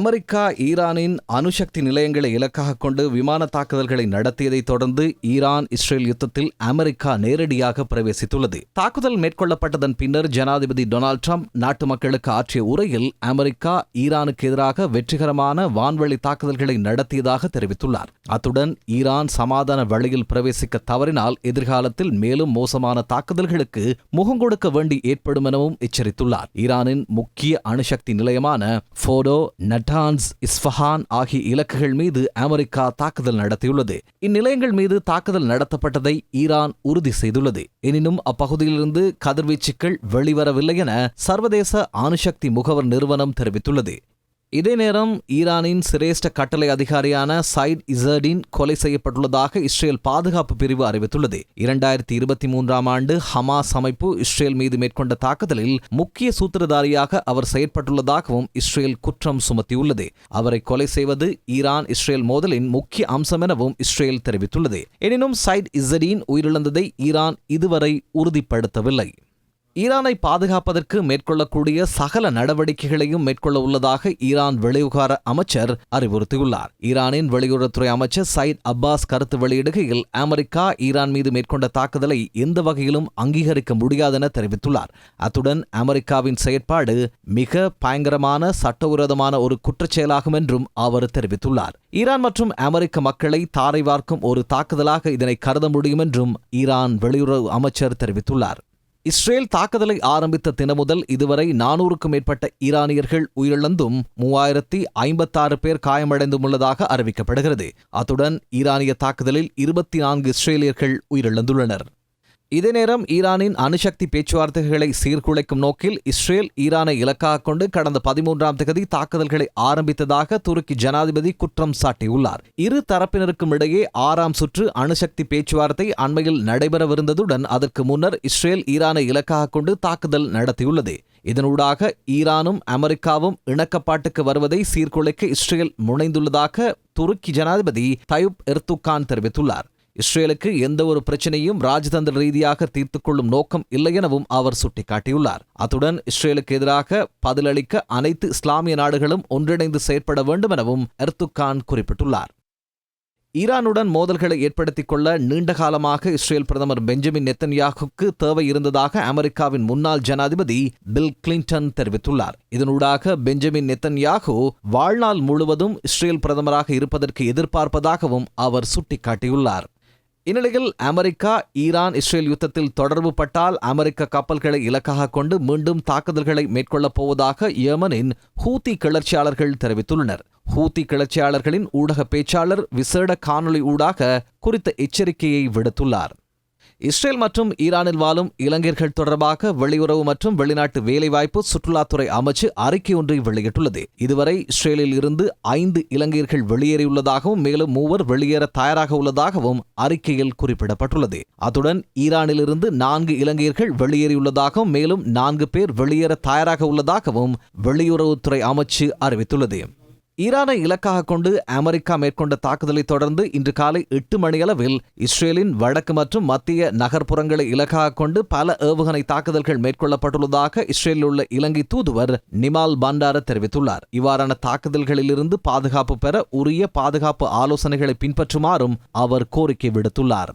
America ஈரானின் அணுசக்தி நிலையங்களை இலக்காக கொண்டு விமான தாக்குதல்களை நடத்தியதைத் தொடர்ந்து ஈரான் இஸ்ரேல் யுத்தத்தில் அமெரிக்கா நேரடியாக பிரவேசித்துள்ளது. தாக்குதல் மேற்கொள்ளப்பட்டதன் பின்னர் ஜனாதிபதி டொனால்டு ட்ரம்ப் நாட்டு மக்களுக்கு ஆற்றிய உரையில் அமெரிக்கா ஈரானுக்கு எதிராக வெற்றிகரமான வான்வழி தாக்குதல்களை நடத்தியதாக தெரிவித்துள்ளார். அத்துடன் ஈரான் சமாதான வழியில் பிரவேசிக்க தவறினால் எதிர்காலத்தில் மேலும் மோசமான தாக்குதல்களுக்கு முகங்கொடுக்க வேண்டி ஏற்படும் எனவும் எச்சரித்துள்ளார். ஈரானின் முக்கிய அணுசக்தி நிலையமான போடோ நட்டான்ஸ் இஸ்ஃபஹான் ஆகிய இலக்குகள் மீது அமெரிக்கா தாக்குதல் நடத்தியுள்ளது. இந்நிலையங்கள் மீது தாக்குதல் நடத்தப்பட்டதை ஈரான் உறுதி செய்துள்ளது. எனினும் அப்பகுதியிலிருந்து கதிர்வீச்சுக்கள் வெளிவரவில்லை என சர்வதேச அணுசக்தி முகவர் நிறுவனம் தெரிவித்துள்ளது. இதே நேரம் ஈரானின் சிரேஷ்ட கட்டளை அதிகாரியான சைட் இசர்டின் கொலை செய்யப்பட்டுள்ளதாக இஸ்ரேல் பாதுகாப்பு பிரிவு அறிவித்துள்ளது. இரண்டாயிரத்தி இருபத்தி மூன்றாம் ஆண்டு ஹமாஸ் அமைப்பு இஸ்ரேல் மீது மேற்கொண்ட தாக்குதலில் முக்கிய சூத்திரதாரியாக அவர் செயற்பட்டுள்ளதாகவும் இஸ்ரேல் குற்றம் சுமத்தியுள்ளது. அவரை கொலை செய்வது ஈரான் இஸ்ரேல் மோதலின் முக்கிய அம்சம் எனவும் இஸ்ரேல் தெரிவித்துள்ளது. எனினும் சைட் இசடீன் உயிரிழந்ததை ஈரான் இதுவரை உறுதிப்படுத்தவில்லை. ஈரானை பாதுகாப்பதற்கு மேற்கொள்ளக்கூடிய சகல நடவடிக்கைகளையும் மேற்கொள்ள உள்ளதாக ஈரான் வெளிவிவகார அமைச்சர் அறிவுறுத்தியுள்ளார். ஈரானின் வெளியுறவுத்துறை அமைச்சர் சயித் அப்பாஸ் கருத்து வெளியிடுகையில் அமெரிக்கா ஈரான் மீது மேற்கொண்ட தாக்குதலை எந்த வகையிலும் அங்கீகரிக்க முடியாதென தெரிவித்துள்ளார். அத்துடன் அமெரிக்காவின் செயற்பாடு மிக பயங்கரமான சட்டவிரோதமான ஒரு குற்றச்செயலாகும் என்றும் அவர் தெரிவித்துள்ளார். ஈரான் மற்றும் அமெரிக்க மக்களை தாரை வார்க்கும் ஒரு தாக்குதலாக இதனை கருத முடியும் என்றும் ஈரான் வெளியுறவு அமைச்சர் தெரிவித்துள்ளார். இஸ்ரேல் தாக்குதலை ஆரம்பித்த தினம் முதல் இதுவரை நானூறுக்கும் மேற்பட்ட ஈரானியர்கள் உயிரிழந்தும் மூவாயிரத்தி ஐம்பத்தாறு பேர் காயமடைந்தும் உள்ளதாக அறிவிக்கப்படுகிறது. அத்துடன் ஈரானிய தாக்குதலில் இருபத்தி நான்கு இஸ்ரேலியர்கள் உயிரிழந்துள்ளனர். இதே நேரம் ஈரானின் அணுசக்தி பேச்சுவார்த்தைகளை சீர்குலைக்கும் நோக்கில் இஸ்ரேல் ஈரானை இலக்காக கொண்டு கடந்த பதிமூன்றாம் தேதி தாக்குதல்களை ஆரம்பித்ததாக துருக்கி ஜனாதிபதி குற்றம் சாட்டியுள்ளார். இரு தரப்பினருக்கும் இடையே ஆறாம் சுற்று அணுசக்தி பேச்சுவார்த்தை அண்மையில் நடைபெறவிருந்ததுடன் அதற்கு முன்னர் இஸ்ரேல் ஈரானை இலக்காக கொண்டு தாக்குதல் நடத்தியுள்ளது. இதனூடாக ஈரானும் அமெரிக்காவும் இணக்கப்பாட்டுக்கு வருவதை சீர்குலைக்க இஸ்ரேல் முனைந்துள்ளதாக துருக்கி ஜனாதிபதி தயுப் எர்துகான் தெரிவித்துள்ளார். இஸ்ரேலுக்கு எந்த ஒரு பிரச்சனையும் ராஜதந்திர ரீதியாக தீர்த்துக் கொள்ளும் நோக்கம் இல்லை எனவும் அவர் சுட்டிக்காட்டியுள்ளார். அத்துடன் இஸ்ரேலுக்கு எதிராக பதிலளிக்க அனைத்து இஸ்லாமிய நாடுகளும் ஒன்றிணைந்து செயற்பட வேண்டும் எனவும் எர்துகான் குறிப்பிட்டுள்ளார். ஈரானுடன் மோதல்களை ஏற்படுத்திக் கொள்ள நீண்ட காலமாக இஸ்ரேல் பிரதமர் பெஞ்சமின் நெத்தன்யாகுக்கு தேவை இருந்ததாக அமெரிக்காவின் முன்னாள் ஜனாதிபதி பில் கிளின்டன் தெரிவித்துள்ளார். இதனூடாக பெஞ்சமின் நெத்தன்யாகு வாழ்நாள் முழுவதும் இஸ்ரேல் பிரதமராக இருப்பதற்கு எதிர்பார்ப்பதாகவும் அவர் சுட்டிக்காட்டியுள்ளார். இந்நிலையில் அமெரிக்கா ஈரான் இஸ்ரேல் யுத்தத்தில் தொடர்பு பட்டால் அமெரிக்க கப்பல்களை இலக்காக கொண்டு மீண்டும் தாக்குதல்களை மேற்கொள்ளப் போவதாக யேமனின் ஹூத்தி கிளர்ச்சியாளர்கள் தெரிவித்துள்ளனர். ஹூத்தி கிளர்ச்சியாளர்களின் ஊடக பேச்சாளர் விசேட காணொலி ஊடாக குறித்த எச்சரிக்கையை விடுத்துள்ளார். இஸ்ரேல் மற்றும் ஈரானில் வாழும் இளைஞர்கள் தொடர்பாக வெளியுறவு மற்றும் வெளிநாட்டு வேலைவாய்ப்பு சுற்றுலாத்துறை அமைச்சு அறிக்கை ஒன்றை வெளியிட்டுள்ளது. இதுவரை இஸ்ரேலில் இருந்து ஐந்து இளைஞர்கள் வெளியேறியுள்ளதாகவும் மேலும் மூவர் வெளியேற தயாராக உள்ளதாகவும் அறிக்கையில் குறிப்பிடப்பட்டுள்ளது. அத்துடன் ஈரானிலிருந்து நான்கு இளைஞர்கள் வெளியேறியுள்ளதாகவும் மேலும் நான்கு பேர் வெளியேற தயாராக உள்ளதாகவும் வெளியுறவுத்துறை அமைச்சு அறிவித்துள்ளது. ஈரானை இலக்காக கொண்டு அமெரிக்கா மேற்கொண்ட தாக்குதலை தொடர்ந்து இன்று காலை எட்டு மணியளவில் இஸ்ரேலின் வடக்கு மற்றும் மத்திய நகர்ப்புறங்களை இலக்காக கொண்டு பல ஏவுகணை தாக்குதல்கள் மேற்கொள்ளப்பட்டுள்ளதாக இஸ்ரேலில் உள்ள இலங்கை தூதுவர் நிமால் பண்டார தெரிவித்துள்ளார். இவ்வாறான தாக்குதல்களிலிருந்து பாதுகாப்பு பெற உரிய பாதுகாப்பு ஆலோசனைகளை பின்பற்றுமாறும் அவர் கோரிக்கை விடுத்துள்ளார்.